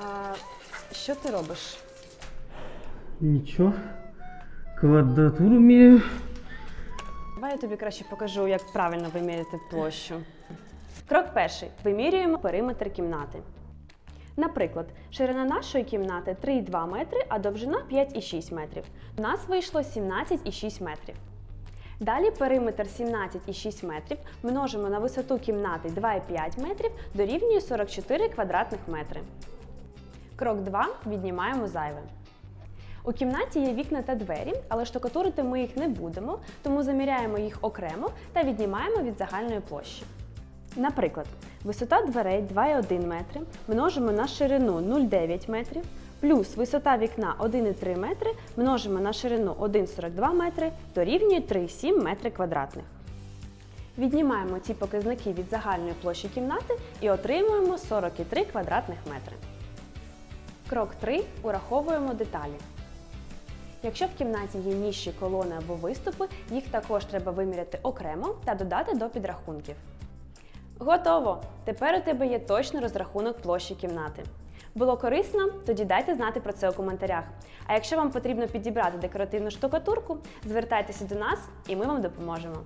А, що ти робиш? Нічого. Квадратуру міряю. Давай я тобі краще покажу, як правильно виміряти площу. Крок перший. Вимірюємо периметр кімнати. Наприклад, ширина нашої кімнати 3,2 метри, а довжина 5,6 метрів. У нас вийшло 17,6 метрів. Далі периметр 17,6 метрів множимо на висоту кімнати 2,5 метрів дорівнює 44 квадратних метри. Крок 2. Віднімаємо зайве. У кімнаті є вікна та двері, але штукатурити ми їх не будемо, тому заміряємо їх окремо та віднімаємо від загальної площі. Наприклад, висота дверей 2,1 метри множимо на ширину 0,9 метрів, плюс висота вікна 1,3 метри множимо на ширину 1,42 метри дорівнює 3,7 метри квадратних. Віднімаємо ці показники від загальної площі кімнати і отримуємо 43 квадратних метри. Крок 3. Ураховуємо деталі. Якщо в кімнаті є ніші, колони або виступи, їх також треба виміряти окремо та додати до підрахунків. Готово! Тепер у тебе є точний розрахунок площі кімнати. Було корисно? Тоді дайте знати про це у коментарях. А якщо вам потрібно підібрати декоративну штукатурку, звертайтеся до нас і ми вам допоможемо.